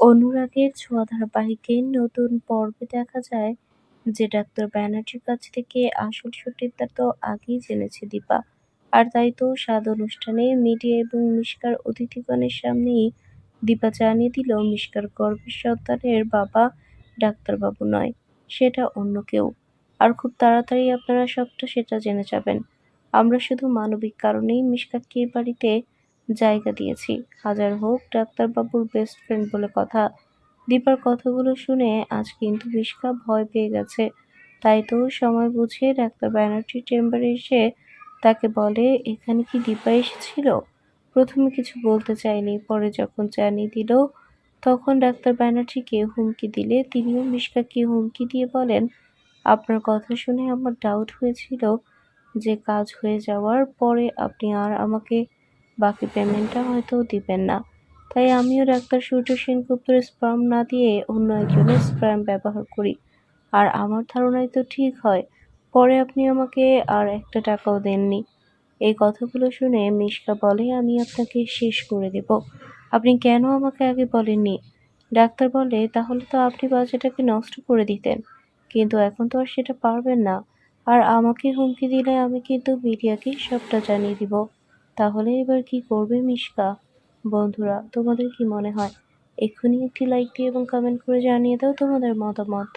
অনুরাগের ছোঁয়া ধারাবাহিকের নতুন পর্বে দেখা যায়, যে ডাক্তার ব্যানার্জির কাছ থেকে আসল সত্যিটা তো আগেই জেনেছে দীপা। আর তাই তো স্বাদ অনুষ্ঠানে মিডিয়া এবং মিশকার অতিথিগণের সামনেই দীপা জানিয়ে দিল, মিশকার গর্ভের সন্তানের বাবা ডাক্তারবাবু নয়, সেটা অন্য কেউ। আর খুব তাড়াতাড়ি আপনারা সবটা সেটা জেনে যাবেন। আমরা শুধু মানবিক কারণেই মিশকাকে বাড়িতে জায়গা দিয়েছি। হাজার হোক, ডাক্তারবাবুর বেস্ট ফ্রেন্ড বলে কথা। দীপার কথাগুলো শুনে আজ কিন্তু মিশকা ভয় পেয়ে গেছে। তাই তো সময় বুঝে ডাক্তার ব্যানার্জির চেম্বারে এসে তাকে বলে, এখানে কি দীপা এসেছিল? প্রথমে কিছু বলতে চায়নি পরে যখন জানিয়ে দিল, তখন ডাক্তার ব্যানার্জিকে হুমকি দিলে। তিনিও মিশকাকে হুমকি দিয়ে বলেন, আপনার কথা শুনে আমার ডাউট হয়েছিল যে কাজ হয়ে যাওয়ার পরে আপনি আর আমাকে বাকি পেমেন্টটা হয়তো দিবেন না। তাই আমিও ডাক্তার সূর্য সেনগুপ্তের স্পার্ম না দিয়ে অন্য একজনের স্পার্ম ব্যবহার করি। আর আমার ধারণাই তো ঠিক হয়, পরে আপনি আমাকে আর একটা টাকাও দেননি। এই কথাগুলো শুনে মিশকা বলে, আমি আপনাকে শেষ করে দেব। আপনি কেন আমাকে আগে বলেননি? ডাক্তার বলে, তাহলে তো আপনি বাচ্চাটাকে নষ্ট করে দিতেন। কিন্তু এখন তো আর সেটা পারবেন না। আর আমাকে হুমকি দিলে আমি কিন্তু মিডিয়াকে সবটা জানিয়ে দিব। তাহলে এবার কি করবে মিশকা? বন্ধুরা, তোমাদের কি মনে হয়? এক্ষুনি একটি লাইক দিয়ে এবং কমেন্ট করে জানিয়ে দাও তোমাদের মতামত।